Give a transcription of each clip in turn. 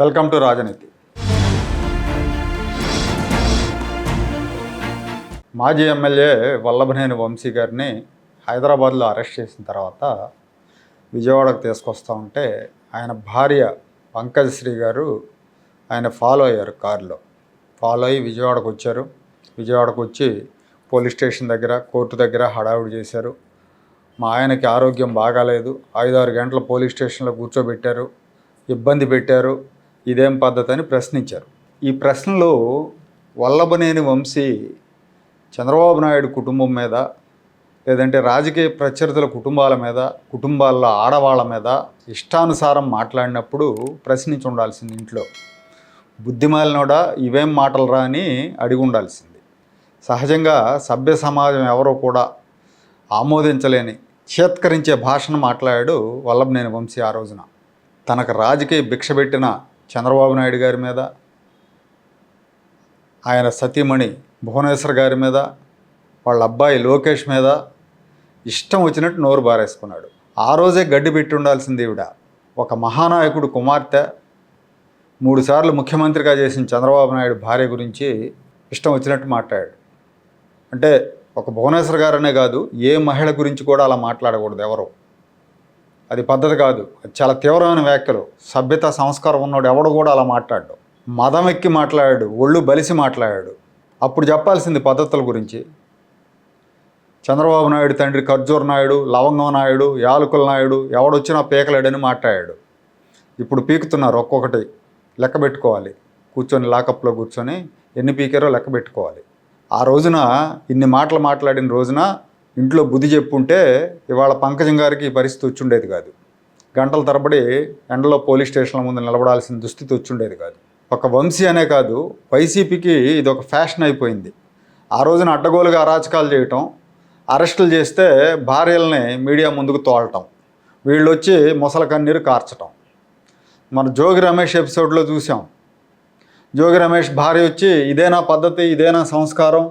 Welcome to రాజనీతి. మాజీ MLA Vallabhaneni Vamsi గారిని హైదరాబాద్లో అరెస్ట్ చేసిన తర్వాత విజయవాడకు తీసుకొస్తా ఉంటే ఆయన భార్య పంకజశ్రీ గారు ఆయన ఫాలో అయ్యారు కారులో. ఫాలో అయ్యి విజయవాడకు వచ్చారు. విజయవాడకు వచ్చి పోలీస్ స్టేషన్ దగ్గర కోర్టు దగ్గర హడావుడి చేశారు. మా ఆయనకి ఆరోగ్యం బాగాలేదు. ఐదారు గంటల పోలీస్ స్టేషన్లో కూర్చోబెట్టారు. ఇబ్బంది పెట్టారు. ఇదేం పద్ధతి అని ప్రశ్నించారు. ఈ ప్రశ్నలు వల్లభనేని వంశీ చంద్రబాబు నాయుడు కుటుంబం మీద లేదంటే రాజకీయ ప్రత్యర్థుల కుటుంబాల మీద కుటుంబాల్లో ఆడవాళ్ళ మీద ఇష్టానుసారం మాట్లాడినప్పుడు ప్రశ్నించి ఉండాల్సింది ఇంట్లో. బుద్ధిమాలినోడా ఇవేం మాటలు రా అని అడిగి ఉండాల్సింది. సహజంగా సభ్య సమాజం ఎవరో కూడా ఆమోదించలేని చేత్కరించే భాషను మాట్లాడాడు వల్లభనేని వంశీ ఆ రోజున. తనకు రాజకీయ భిక్ష పెట్టిన చంద్రబాబు నాయుడు గారి మీద ఆయన సతీమణి భువనేశ్వర్ గారి మీద వాళ్ళ అబ్బాయి లోకేష్ మీద ఇష్టం వచ్చినట్టు నోరు బారేసుకున్నాడు. ఆ రోజే గడ్డి పెట్టి ఉండాల్సింది ఈవిడ. ఒక మహానాయకుడు కుమార్తె మూడుసార్లు ముఖ్యమంత్రిగా చేసిన చంద్రబాబు నాయుడు భార్య గురించి ఇష్టం వచ్చినట్టు మాట్లాడాడు. అంటే ఒక భువనేశ్వర్ గారనే కాదు ఏ మహిళ గురించి కూడా అలా మాట్లాడకూడదు ఎవరు. అది పద్ధతి కాదు. చాలా తీవ్రమైన వ్యాఖ్యలు. సభ్యత సంస్కారం ఉన్నాడు ఎవడు కూడా అలా మాట్లాడు మదం ఎక్కి మాట్లాడాడు ఒళ్ళు బలిసి మాట్లాడాడు. అప్పుడు చెప్పాల్సింది పద్ధతుల గురించి. చంద్రబాబు నాయుడు తండ్రి ఖర్జూర్ నాయుడు లవంగం నాయుడు యాలకుల నాయుడు ఎవడొచ్చినా పీకలేడని మాట్లాడాడు. ఇప్పుడు పీకుతున్నారు ఒక్కొక్కటి లెక్క పెట్టుకోవాలి. కూర్చొని లాకప్లో కూర్చొని ఎన్ని పీకారో లెక్క పెట్టుకోవాలి. ఆ రోజున ఇన్ని మాటలు మాట్లాడిన రోజున ఇంట్లో బుద్ధి చెప్పుంటే ఇవాళ పంకజం గారికి ఈ పరిస్థితి వచ్చుండేది కాదు. గంటల తరబడి ఎండలో పోలీస్ స్టేషన్ల ముందు నిలబడాల్సిన దుస్థితి వచ్చుండేది కాదు. ఒక వంశీ అనే కాదు వైసీపీకి ఇది ఒక ఫ్యాషన్ అయిపోయింది. ఆ రోజున అడ్డగోలుగా అరాచకాలు చేయటం అరెస్టులు చేస్తే భార్యల్ని మీడియా ముందుకు తోలటం వీళ్ళు వచ్చి మొసల కన్నీరు కార్చటం. మన జోగి రమేష్ ఎపిసోడ్లో చూసాం జోగి రమేష్ భార్య వచ్చి ఇదేనా పద్ధతి ఇదేనా సంస్కారం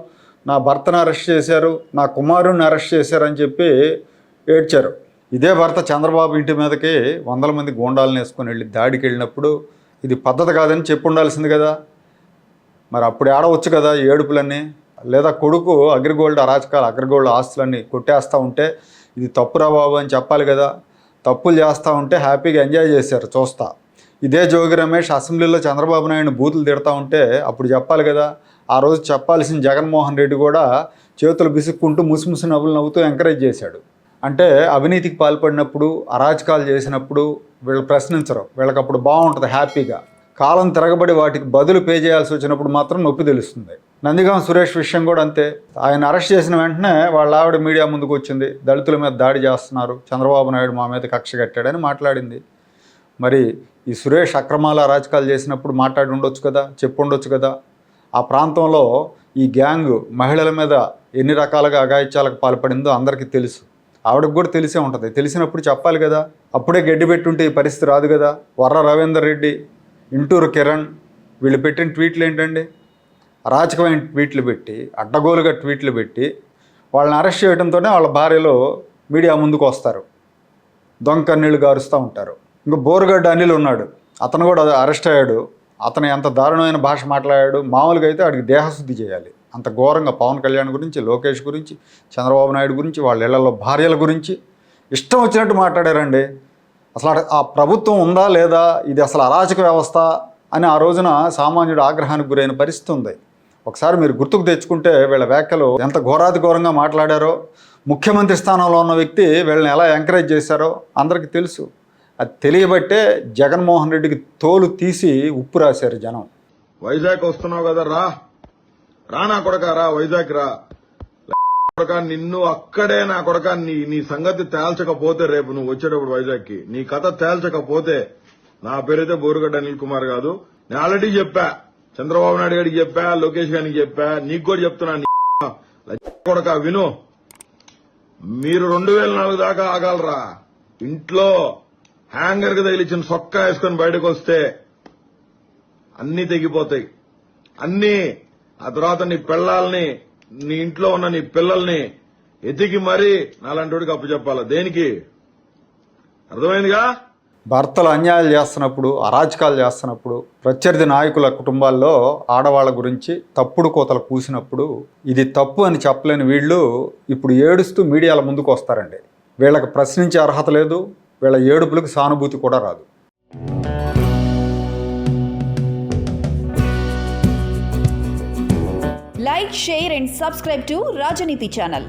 నా భర్తను అరెస్ట్ చేశారు నా కుమారుని అరెస్ట్ చేశారని చెప్పి ఏడ్చారు. ఇదే భర్త చంద్రబాబు ఇంటి మీదకి వందల మంది గోండాలను వేసుకొని వెళ్ళి దాడికి వెళ్ళినప్పుడు ఇది పద్ధతి కాదని చెప్పి ఉండాల్సింది కదా. మరి అప్పుడు ఆడవచ్చు కదా ఏడుపులన్నీ. లేదా కొడుకు అగ్రిగోల్డ్ అరాచకాలు అగ్రిగోల్డ్ ఆస్తులన్నీ కొట్టేస్తూ ఉంటే ఇది తప్పురా బాబు అని చెప్పాలి కదా. తప్పులు చేస్తూ ఉంటే హ్యాపీగా ఎంజాయ్ చేశారు చూస్తా. ఇదే జోగి రమేష్ అసెంబ్లీలో చంద్రబాబు నాయుడు బూతులు తిడతా ఉంటే అప్పుడు చెప్పాలి కదా. ఆ రోజు చెప్పాల్సిన జగన్మోహన్ రెడ్డి కూడా చేతులు బిసుక్కుంటూ ముసిముసి నవ్వులు నవ్వుతూ ఎంకరేజ్ చేశాడు. అంటే అవినీతికి పాల్పడినప్పుడు అరాచకాలు చేసినప్పుడు వీళ్ళు ప్రశ్నించరు. వీళ్ళకి అప్పుడు బాగుంటుంది హ్యాపీగా. కాలం తిరగబడి వాటికి బదులు పే చేయాల్సి వచ్చినప్పుడు మాత్రం నొప్పి తెలుస్తుంది. నందిగాం సురేష్ విషయం కూడా అంతే. ఆయన అరెస్ట్ చేసిన వెంటనే వాళ్ళ ఆవిడ మీడియా ముందుకు వచ్చింది. దళితుల మీద దాడి చేస్తున్నారు. చంద్రబాబు నాయుడు మా మీద కక్ష కట్టాడని మాట్లాడింది. మరి ఈ సురేష్ అక్రమాల అరాచకాలు చేసినప్పుడు మాట్లాడి ఉండొచ్చు కదా చెప్పు ఉండొచ్చు కదా? ఆ ప్రాంతంలో ఈ గ్యాంగ్ మహిళల మీద ఎన్ని రకాలుగా అగాయిత్యాలకు పాల్పడిందో అందరికీ తెలుసు. ఆవిడకు కూడా తెలిసే ఉంటుంది. తెలిసినప్పుడు చెప్పాలి కదా. అప్పుడే గడ్డి పెట్టుంటే ఈ పరిస్థితి రాదు కదా. వర్ర రవీందర్ రెడ్డి ఇంటూరు కిరణ్ వీళ్ళు పెట్టిన ట్వీట్లు ఏంటండి? అరాచకమైన ట్వీట్లు పెట్టి అడ్డగోలుగా ట్వీట్లు పెట్టి వాళ్ళని అరెస్ట్ చేయడంతోనే వాళ్ళ భార్యలో మీడియా ముందుకు వస్తారు. దొంగ కన్నీళ్ళు గారుస్తూ ఉంటారు. ఇంకా బోరుగడ్డ అనిల్ ఉన్నాడు. అతను కూడా అరెస్ట్ అయ్యాడు. అతను ఎంత దారుణమైన భాష మాట్లాడాడు మామూలుగా అయితే వాడికి దేహశుద్ధి చేయాలి. అంత ఘోరంగా పవన్ కళ్యాణ్ గురించి లోకేష్ గురించి చంద్రబాబు నాయుడు గురించి వాళ్ళ ఇళ్ళలో భార్యల గురించి ఇష్టం వచ్చినట్టు మాట్లాడారండి. అసలు ఆ ప్రభుత్వం ఉందా లేదా ఇది అసలు అరాచక వ్యవస్థ అని ఆ రోజున సామాన్యుడు ఆగ్రహానికి గురైన పరిస్థితి ఉంది. ఒకసారి మీరు గుర్తుకు తెచ్చుకుంటే వీళ్ళ వ్యాఖ్యలు ఎంత ఘోరాతి ఘోరంగా మాట్లాడారో ముఖ్యమంత్రి స్థానంలో ఉన్న వ్యక్తి వీళ్ళని ఎలా ఎంకరేజ్ చేశారో అందరికీ తెలుసు. అది తెలియబట్టే జగన్మోహన్ రెడ్డికి తోలు తీసి ఉప్పు రాశారు జనం. వైజాగ్ వస్తున్నావు కదా రా. రా నా కొడక రా వైజాగ్ రా. కొడక నిన్ను అక్కడే నా కొడక నీ నీ సంగతి తేల్చకపోతే రేపు నువ్వు వచ్చేటప్పుడు వైజాగ్కి నీ కథ తేల్చకపోతే నా పేరైతే బోరుగడ్డ అనిల్ కుమార్ కాదు. నేను ఆల్రెడీ చెప్పా. చంద్రబాబు నాయుడు గారికి చెప్పా లోకేష్ గారికి చెప్పా నీకు కూడా చెప్తున్నా కొడక విను. మీరు రెండు వేల నాలుగు దాకా ఆగాలరా. ఇంట్లో హ్యాంగర్కి తగిలిచ్చిన సొక్కా వేసుకొని బయటకు వస్తే అన్నీ తెగిపోతాయి. అన్నీ ఆ తర్వాత నీ పిల్లల్ని నీ ఇంట్లో ఉన్న నీ పిల్లల్ని ఎతికి మరీ నాలాంటి అప్పు చెప్పాలి? దేనికి? అర్థమైందిగా? భర్తలు అన్యాయాలు చేస్తున్నప్పుడు అరాచకాలు చేస్తున్నప్పుడు ప్రత్యర్థి నాయకుల కుటుంబాల్లో ఆడవాళ్ళ గురించి తప్పుడు కోతలు పూసినప్పుడు ఇది తప్పు అని చెప్పలేని వీళ్ళు ఇప్పుడు ఏడుస్తూ మీడియాల ముందుకు వస్తారండి. వీళ్ళకి ప్రశ్నించే అర్హత లేదు వీళ్ళ ఏడుపులకు సానుభూతి కూడా రాదు. Like share and subscribe to Rajaneeti channel